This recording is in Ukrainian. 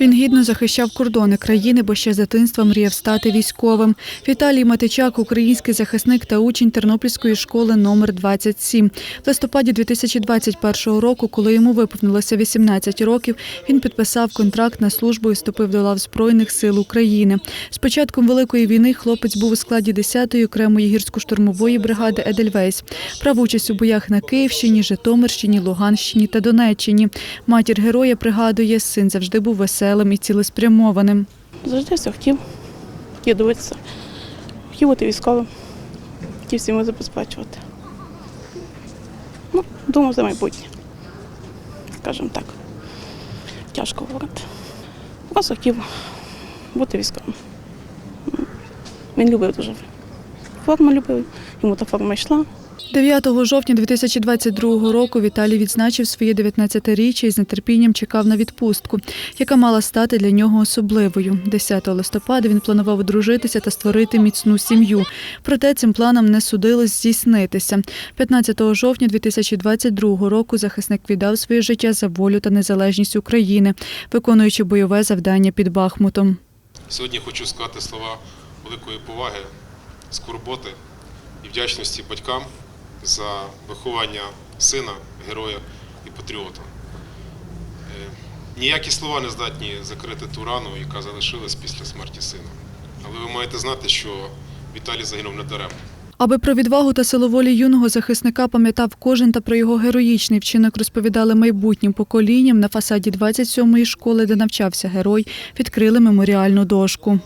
Він гідно захищав кордони країни, бо ще з дитинства мріяв стати військовим. Віталій Матичак – український захисник та учень Тернопільської школи номер 27. В листопаді 2021 року, коли йому виповнилося 18 років, він підписав контракт на службу і вступив до лав Збройних сил України. З початком Великої війни хлопець був у складі 10-ї окремої гірсько-штурмової бригади «Едельвейс». Брав участь у боях на Київщині, Житомирщині, Луганщині та Донеччині. Матір героя пригадує, син завжди був веселим і цілеспрямованим. Завжди все хотів, хотів дивитися, хотів бути військовим, хотів всіми забезпечувати. Ну, думав за майбутнє, скажімо так. Тяжко говорити. Просто хотів бути військовим. Він любив дуже. Форму любив, йому та форма йшла. 9 жовтня 2022 року Віталій відзначив своє 19-річчя і з нетерпінням чекав на відпустку, яка мала стати для нього особливою. 10 листопада він планував одружитися та створити міцну сім'ю. Проте цим планам не судилось здійснитися. 15 жовтня 2022 року захисник віддав своє життя за волю та незалежність України, виконуючи бойове завдання під Бахмутом. Сьогодні хочу сказати слова великої поваги, скорботи і вдячності батькам за виховання сина, героя і патріота. Е, Ніякі слова не здатні закрити ту рану, яка залишилась після смерті сина. Але ви маєте знати, що Віталій загинув не даремно. Аби про відвагу та силу волі юного захисника пам'ятав кожен та про його героїчний вчинок розповідали майбутнім поколінням на фасаді 27-ї школи, де навчався герой, відкрили меморіальну дошку.